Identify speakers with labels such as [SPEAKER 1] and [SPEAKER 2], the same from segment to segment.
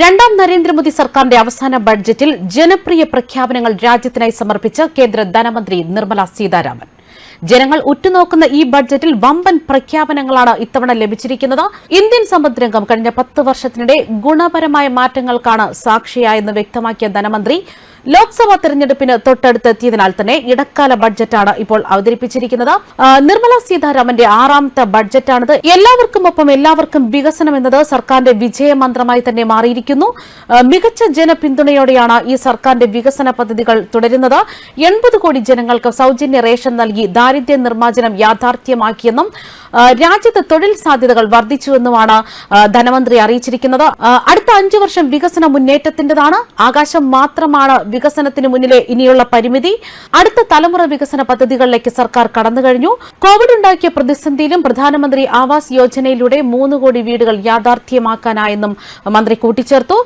[SPEAKER 1] രണ്ടാം നരേന്ദ്രമോദി സർക്കാരിന്റെ അവസാന ബഡ്ജറ്റിൽ ജനപ്രിയ പ്രഖ്യാപനങ്ങൾ രാജ്യത്തിനായി സമർപ്പിച്ച കേന്ദ്ര ധനമന്ത്രി നിർമ്മല സീതാരാമൻ. ജനങ്ങൾ ഉറ്റുനോക്കുന്ന ഈ ബഡ്ജറ്റിൽ വമ്പൻ പ്രഖ്യാപനങ്ങളാണ് ഇത്തവണ ലഭിച്ചിരിക്കുന്നത്. ഇന്ത്യൻ സമ്പദ്രംഗം കഴിഞ്ഞ പത്ത് വർഷത്തിനിടെ ഗുണപരമായ മാറ്റങ്ങൾക്കാണ് സാക്ഷിയായെന്ന് വ്യക്തമാക്കിയ ധനമന്ത്രി ലോക്സഭാ തെരഞ്ഞെടുപ്പിന് തൊട്ടടുത്തെത്തിയതിനാൽ തന്നെ ഇടക്കാല ബഡ്ജറ്റാണ് ഇപ്പോൾ അവതരിപ്പിച്ചിരിക്കുന്നത്. നിർമ്മല സീതാരാമന്റെ ആറാമത്തെ ബഡ്ജറ്റാണിത്. എല്ലാവർക്കും ഒപ്പം എല്ലാവർക്കും വികസനം എന്നത് സർക്കാരിന്റെ വിജയമന്ത്രമായി തന്നെ മാറിയിരിക്കുന്നു. മികച്ച ജനപിന്തുണയോടെയാണ് ഈ സർക്കാരിന്റെ വികസന പദ്ധതികൾ തുടരുന്നത്. എൺപത് കോടി ജനങ്ങൾക്ക് സൗജന്യ റേഷൻ നൽകി ദാരിദ്ര്യ നിർമ്മാർജനം യാഥാർത്ഥ്യമാക്കിയെന്നും രാജ്യത്ത് തൊഴിൽ സാധ്യതകൾ വർദ്ധിച്ചുവെന്നുമാണ് ധനമന്ത്രി അറിയിച്ചിരിക്കുന്നത്. അടുത്ത അഞ്ചു വർഷം വികസന മുന്നേറ്റത്തിന്റേതാണ് ആകാശം മാത്രമാണ് വികസനത്തിന് മുന്നിലെ ഇനിയുള്ള പരിമിതി. അടുത്ത തലമുറ വികസന പദ്ധതികളിലേക്ക് സർക്കാർ കടന്നു കഴിഞ്ഞു. കോവിഡ് ഉണ്ടാക്കിയ പ്രതിസന്ധിയിലും പ്രധാനമന്ത്രി ആവാസ് യോജനയിലൂടെ മൂന്ന് കോടി വീടുകൾ യാഥാർത്ഥ്യമാക്കാനായെന്നും മന്ത്രി കൂട്ടിച്ചേർത്തു.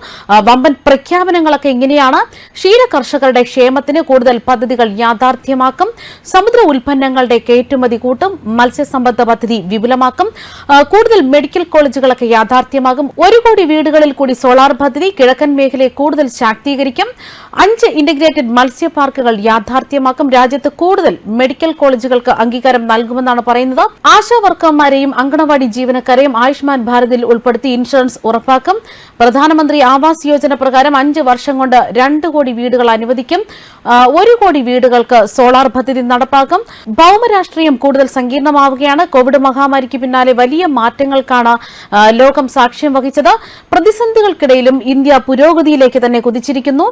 [SPEAKER 1] വമ്പൻ പ്രഖ്യാപനങ്ങളൊക്കെ ഇങ്ങനെയാണ്. ക്ഷീര കർഷകരുടെ ക്ഷേമത്തിന് കൂടുതൽ പദ്ധതികൾ യാഥാർത്ഥ്യമാക്കും. സമുദ്ര ഉൽപ്പന്നങ്ങളുടെ കയറ്റുമതി കൂട്ടും മത്സ്യസമ്പദ് പദ്ധതി വിപുലമാക്കും കൂടുതൽ മെഡിക്കൽ കോളേജുകളൊക്കെ യാഥാർത്ഥ്യമാകും. ഒരു കോടി വീടുകളിൽ കൂടി സോളാർ പദ്ധതി കിഴക്കൻ മേഖലയെ കൂടുതൽ ശാക്തീകരിക്കും. അഞ്ച് ഇന്റഗ്രേറ്റഡ് മത്സ്യപാർക്കുകൾ യാഥാർത്ഥ്യമാക്കും. രാജ്യത്ത് കൂടുതൽ മെഡിക്കൽ കോളേജുകൾക്ക് അംഗീകാരം നൽകുമെന്നാണ് പറയുന്നത്. ആശാ വർക്കർമാരെയും അങ്കണവാടി ജീവനക്കാരെയും ആയുഷ്മാൻ ഭാരതിൽ ഉൾപ്പെടുത്തി ഇൻഷുറൻസ് ഉറപ്പാക്കും. പ്രധാനമന്ത്രി ആവാസ് യോജന പ്രകാരം അഞ്ച് വർഷം കൊണ്ട് രണ്ട് കോടി വീടുകൾ അനുവദിക്കും. ഒരു കോടി വീടുകൾക്ക് സോളാർ പദ്ധതി നടപ്പാക്കും. ഭൗമരാഷ്ട്രീയം കൂടുതൽ സങ്കീർണമാവുകയാണ്. കോവിഡ് മഹാമാരിക്ക് പിന്നാലെ വലിയ മാറ്റങ്ങൾക്കാണ് ലോകം സാക്ഷ്യം വഹിച്ചത്. പ്രതിസന്ധികൾക്കിടയിലും ഇന്ത്യ പുരോഗതിയിലേക്ക് തന്നെ കുതിച്ചിരിക്കുന്നു.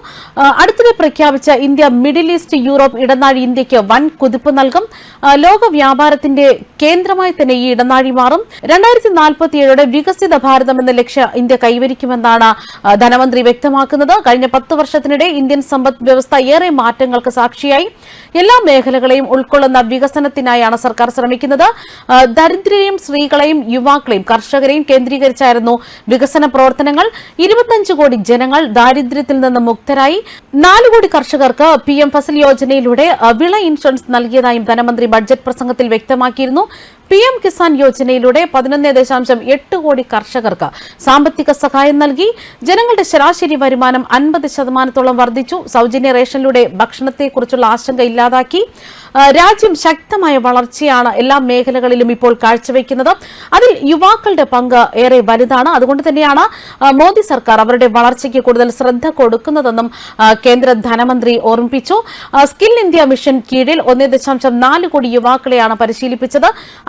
[SPEAKER 1] അടുത്തിടെ പ്രഖ്യാപിച്ച ഇന്ത്യ മിഡിൽ ഈസ്റ്റ് യൂറോപ്പ് ഇടനാഴി ഇന്ത്യയ്ക്ക് വൻ കുതിപ്പ് നൽകും. ലോക വ്യാപാരത്തിന്റെ കേന്ദ്രമായി തന്നെ ഈ ഇടനാഴി മാറും. രണ്ടായിരത്തി നാൽപ്പത്തിയേഴോടെ വികസിത ഭാരതം എന്ന ലക്ഷ്യം ഇന്ത്യ കൈവരിക്കുമെന്നാണ് ധനമന്ത്രി വ്യക്തമാക്കുന്നത്. കഴിഞ്ഞ പത്ത് വർഷത്തിനിടെ ഇന്ത്യൻ സമ്പദ് വ്യവസ്ഥ ഏറെ മാറ്റങ്ങൾക്ക് സാക്ഷിയായി. എല്ലാ മേഖലകളെയും ഉൾക്കൊള്ളുന്ന വികസനത്തിനായാണ് സർക്കാർ ശ്രമിക്കുന്നത്. ദരിദ്രരെയും സ്ത്രീകളെയും യുവാക്കളെയും കർഷകരെയും കേന്ദ്രീകരിച്ചായിരുന്നു വികസന പ്രവർത്തനങ്ങൾ. ഇരുപത്തഞ്ച് കോടി ജനങ്ങൾ ദാരിദ്ര്യത്തിൽ നിന്ന് മുക്തരായി. നാല് കോടി കർഷകർക്ക് പി ഫസൽ യോജനയിലൂടെ വിള ഇൻഷുറൻസ് നൽകിയതായും ധനമന്ത്രി ബഡ്ജറ്റ് പ്രസംഗത്തിൽ വ്യക്തമാക്കിയിരുന്നു. പി എം കിസാൻ യോജനയിലൂടെ പതിനൊന്ന് ദശാംശം എട്ട് കോടി കർഷകർക്ക് സാമ്പത്തിക സഹായം നൽകി. ജനങ്ങളുടെ ശരാശരി വരുമാനം അൻപത് ശതമാനത്തോളം വർദ്ധിച്ചു. സൗജന്യ റേഷനിലൂടെ ഭക്ഷണത്തെക്കുറിച്ചുള്ള ആശങ്ക ഇല്ലാതാക്കി. രാജ്യം ശക്തമായ വളർച്ചയാണ് എല്ലാ മേഖലകളിലും ഇപ്പോൾ കാഴ്ചവെക്കുന്നത്. അതിൽ യുവാക്കളുടെ പങ്ക് ഏറെ വലുതാണ്. അതുകൊണ്ട് തന്നെയാണ് മോദി സർക്കാർ അവരുടെ വളർച്ചയ്ക്ക് കൂടുതൽ ശ്രദ്ധ കൊടുക്കുന്നതെന്നും കേന്ദ്ര ധനമന്ത്രി ഓർമ്മിപ്പിച്ചു. സ്കിൽ ഇന്ത്യ മിഷൻ കീഴിൽ ഒന്നേ ദശാംശം നാല് കോടി യുവാക്കളെയാണ് പരിശീലിപ്പിച്ചത്.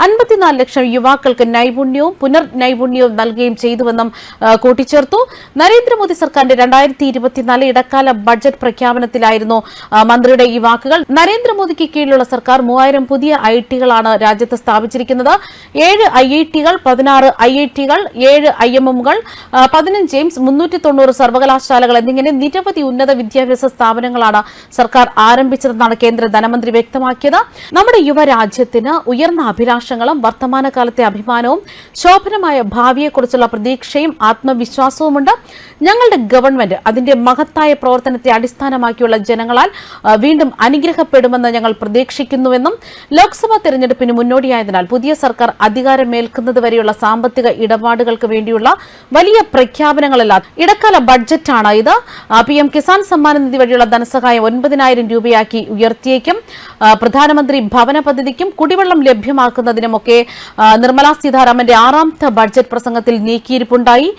[SPEAKER 1] അൻപത്തിനാല് ലക്ഷം യുവാക്കൾക്ക് നൈപുണ്യവും പുനർ നൈപുണ്യവും നൽകുകയും ചെയ്തുവെന്നും കൂട്ടിച്ചേർത്തു. നരേന്ദ്രമോദി സർക്കാരിന്റെ രണ്ടായിരത്തി ഇരുപത്തിനാല് ഇടക്കാല ബഡ്ജറ്റ് പ്രഖ്യാപനത്തിലായിരുന്നു മന്ത്രിയുടെ ഈ വാക്കുകൾ. നരേന്ദ്രമോദിക്ക് കീഴിലുള്ള സർക്കാർ മൂവായിരം പുതിയ ഐ ടികളാണ് രാജ്യത്ത് സ്ഥാപിച്ചിരിക്കുന്നത്. ഏഴ് ഐ ഐ ടികൾ പതിനാറ് ഐ ഐ ടികൾ ഏഴ് ഐ എം എമ്മുകൾ പതിനഞ്ച് എയിംസ് മുന്നൂറ്റി തൊണ്ണൂറ് സർവകലാശാലകൾ എന്നിങ്ങനെ നിരവധി ഉന്നത വിദ്യാഭ്യാസ സ്ഥാപനങ്ങളാണ് സർക്കാർ ആരംഭിച്ചതെന്നാണ് കേന്ദ്ര ധനമന്ത്രി വ്യക്തമാക്കിയത്. നമ്മുടെ യുവരാജ്യത്തിന് ഉയർന്ന അഭിലാഷങ്ങളും വർത്തമാനകാലത്തെ അഭിമാനവും ശോഭനമായ ഭാവിയെക്കുറിച്ചുള്ള പ്രതീക്ഷയും ആത്മവിശ്വാസവുമുണ്ട്. ഞങ്ങളുടെ ഗവൺമെന്റ് അതിന്റെ മഹത്തായ പ്രവർത്തനത്തെ അടിസ്ഥാനമാക്കിയുള്ള ജനങ്ങളാൽ വീണ്ടും അനുഗ്രഹപ്പെടുമെന്ന് ഞങ്ങൾ പ്രതീക്ഷിക്കുന്നുവെന്നും ലോക്സഭാ തെരഞ്ഞെടുപ്പിന് മുന്നോടിയായതിനാൽ പുതിയ സർക്കാർ അധികാരമേൽക്കുന്നതുവരെയുള്ള സാമ്പത്തിക ഇടപാടുകൾക്ക് വേണ്ടിയുള്ള വലിയ പ്രഖ്യാപനങ്ങളല്ല. ഇടക്കാല ബഡ്ജറ്റാണ് ഇത്. പി എം കിസാൻ സമ്മാന നിധി വഴിയുള്ള ധനസഹായം ഒൻപതിനായിരം രൂപയാക്കി ഉയർത്തിയേക്കും. പ്രധാനമന്ത്രി ഭവന പദ്ധതിക്കും കുടിവെള്ളം ലഭ്യമാക്കുന്നതിനുമൊക്കെ ആ, നിർമ്മലാ സീതാരാമന്റെ ആറാമത്തെ ബഡ്ജറ്റ് പ്രസംഗത്തിൽ നീക്കിയിരിപ്പുണ്ടായി.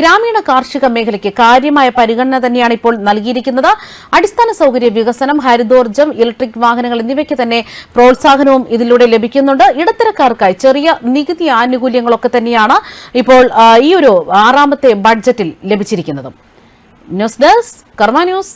[SPEAKER 1] ഗ്രാമീണ കാർഷിക മേഖലയ്ക്ക് കാര്യമായ പരിഗണന തന്നെയാണ് ഇപ്പോൾ നൽകിയിരിക്കുന്നത്. അടിസ്ഥാന സൗകര്യ വികസനം ഹരിതോർജം ഇലക്ട്രിക് വാഹനങ്ങൾ എന്നിവയ്ക്ക് തന്നെ പ്രോത്സാഹനവും ഇതിലൂടെ ലഭിക്കുന്നുണ്ട്. ഇടത്തരക്കാർക്കായി ചെറിയ നികുതി ആനുകൂല്യങ്ങളൊക്കെ തന്നെയാണ് ഇപ്പോൾ ഈ ഒരു ആറാമത്തെ ബഡ്ജറ്റിൽ ലഭിച്ചിരിക്കുന്നത്. News desk Karma news.